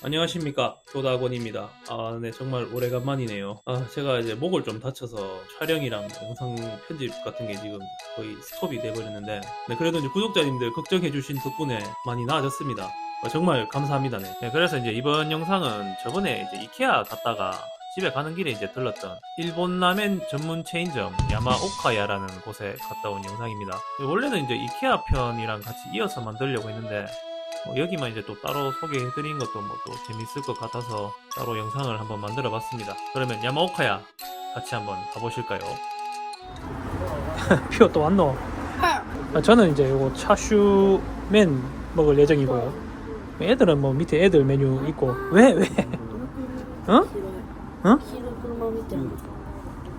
안녕하십니까 조다곤입니다. 아, 네 정말 오래간만이네요. 아, 제가 이제 목을 좀 다쳐서 촬영이랑 영상 편집 같은 게 지금 거의 스톱이 돼버렸는데, 네 그래도 이제 구독자님들 걱정해주신 덕분에 많이 나아졌습니다. 어, 정말 감사합니다. 네. 네, 그래서 이제 이번 영상은 저번에 이제 이케아 갔다가 집에 가는 길에 이제 들렀던 일본 라멘 전문 체인점 야마오카야라는 곳에 갔다 온 영상입니다. 원래는 이제 이케아 편이랑 같이 이어서 만들려고 했는데 뭐 여기만 이제 또 따로 소개해드린 것도 뭐 또 재밌을 것 같아서 따로 영상을 한번 만들어 봤습니다. 그러면 야마오카야 같이 한번 가보실까요? 피어 또 왔노? 아, 저는 이제 요거 차슈맨 먹을 예정이고요. 애들은 뭐 밑에 애들 메뉴 있고 왜 왜? 어? 어? 白黒見てる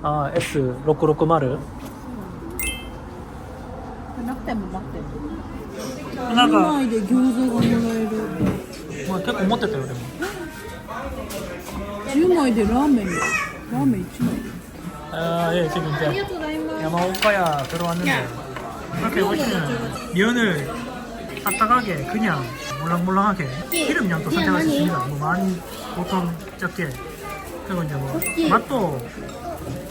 아 S 로꾸로꾸 마르 なくてもなくても 하나가 内で餃子がもらえる 뭐結構持ってたよでも10枚でラーメンラーメン1枚 아, 예, 지금 あり 이제 がとうございます 야마오카야 들어왔는데 이렇게 오시면 면을 딱딱하게 그냥 물렁물렁하게 기름 양도 선택할 수 있습니다. 뭐 많이 보통 적게 그리고 이제 뭐 맛도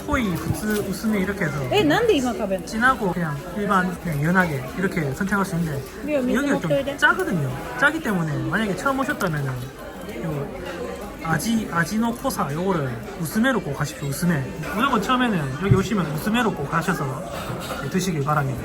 토이, 부츠, 우스메 이렇게 해서 えなんで今食べんの 진하고 그냥 일반 그냥 연하게 이렇게 선택할 수 있는데 미안, 미안, 여기가 먹어야 돼. 좀 짜거든요. 짜기 때문에 만약에 처음 오셨다면은 요 아지 아지노 코사 요거를 우스메로 꼭 가십시오. 우스메. 무조건 처음에는 여기 오시면 우스메로 꼭 가셔서 드시길 바랍니다.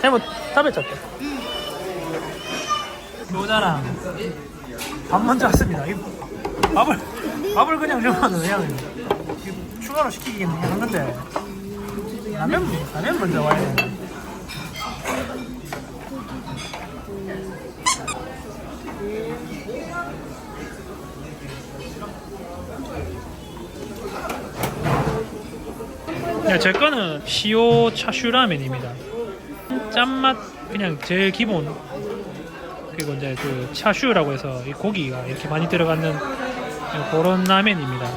잘못食べちゃった. 교자랑 밥 먼저 왔습니다. 이 밥을 밥을 그냥 주면은 그냥 이거 추가로 시키긴 한 건데 라면 라면 먼저 와야 돼. 네, 제 거는 시오 차슈 라면입니다. 짠맛 그냥 제일 기본 그리고 이제 그 차슈라고 해서 이 고기가 이렇게 많이 들어가는 그런 라면입니다.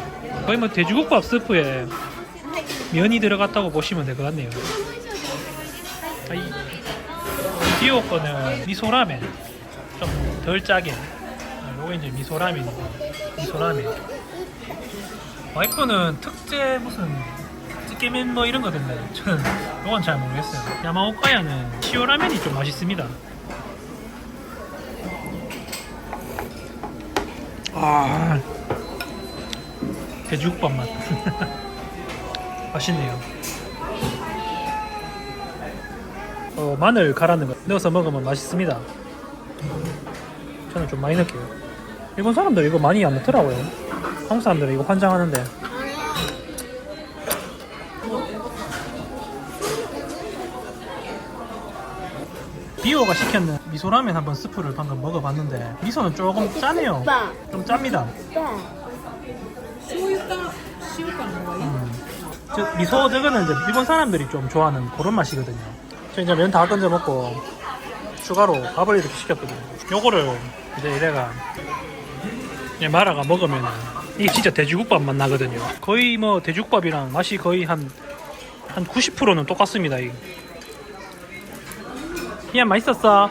거의 뭐 돼지국밥 스프에 면이 들어갔다고 보시면 될 것 같네요. 아, 이 디오 거는 미소라멘 좀덜 짜게. 아, 요거 이제 미소라멘이고 미소라멘. 와이프는 특제 무슨 찌개면 뭐 이런 거던데 저는 요건 잘 모르겠어요. 야마오카야는 시오라면이 좀 맛있습니다. 아 돼지국밥 맛. 맛있네요. 어, 마늘 갈아는 거 넣어서 먹으면 맛있습니다. 저는 좀 많이 넣을게요. 일본 사람들 이거 많이 안 넣더라고요. 한국 사람들은 이거 환장하는데 디오가 시켰는 미소라면 한번 스프를 방금 먹어봤는데 미소는 조금 짜네요. 좀 짭니다. 음. 미소 저거는 이제 일본 사람들이 좀 좋아하는 그런 맛이거든요. 저 이제 면 다 던져 먹고 추가로 밥을 이렇게 시켰거든요. 요거를 이제 이래가 이제 마라가 먹으면 이게 진짜 돼지국밥 맛 나거든요. 거의 뭐 돼지국밥이랑 맛이 거의 한 한 90%는 똑같습니다 이 희야 맛있었어?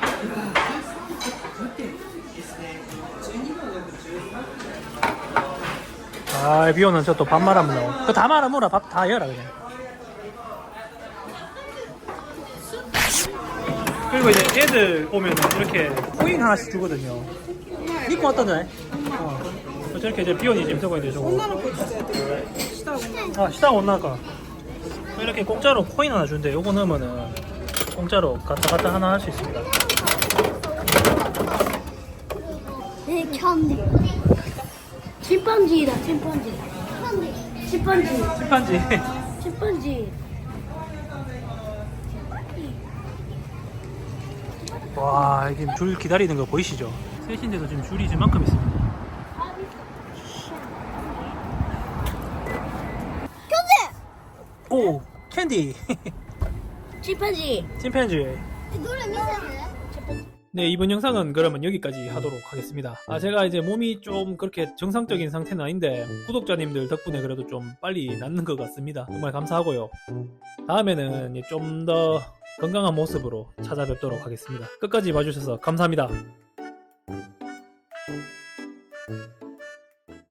아, 비 오는 저 또 밥 말아 먹어. 그다 말아 먹어라. 밥 다 열라 그냥. 그리고 이제 애들 오면은 이렇게 코인 하나씩 주거든요. 입고 왔다네. 어. 저렇게 이제 비오니 지금 저거 이제 저거. 시다 온나. 아, 시다 온나가. 이렇게 공짜로 코인 하나 준대. 요거 넣으면은 공짜로 갔다 갔다 하나 할 수 있습니다. 네, 견디. 침펀지다, 침펀지. 침펀지. 침펀지. 침펀지. 와, 이게 줄 기다리는 거 보이시죠? 셋인데도 지금 줄이 이만큼 있습니다. 견디! 오, 캔디! 침팬지. 침팬지. 네 이번 영상은 그러면 여기까지 하도록 하겠습니다. 아 제가 이제 몸이 좀 그렇게 정상적인 상태는 아닌데 구독자님들 덕분에 그래도 좀 빨리 낫는 것 같습니다. 정말 감사하고요. 다음에는 좀 더 건강한 모습으로 찾아뵙도록 하겠습니다. 끝까지 봐주셔서 감사합니다.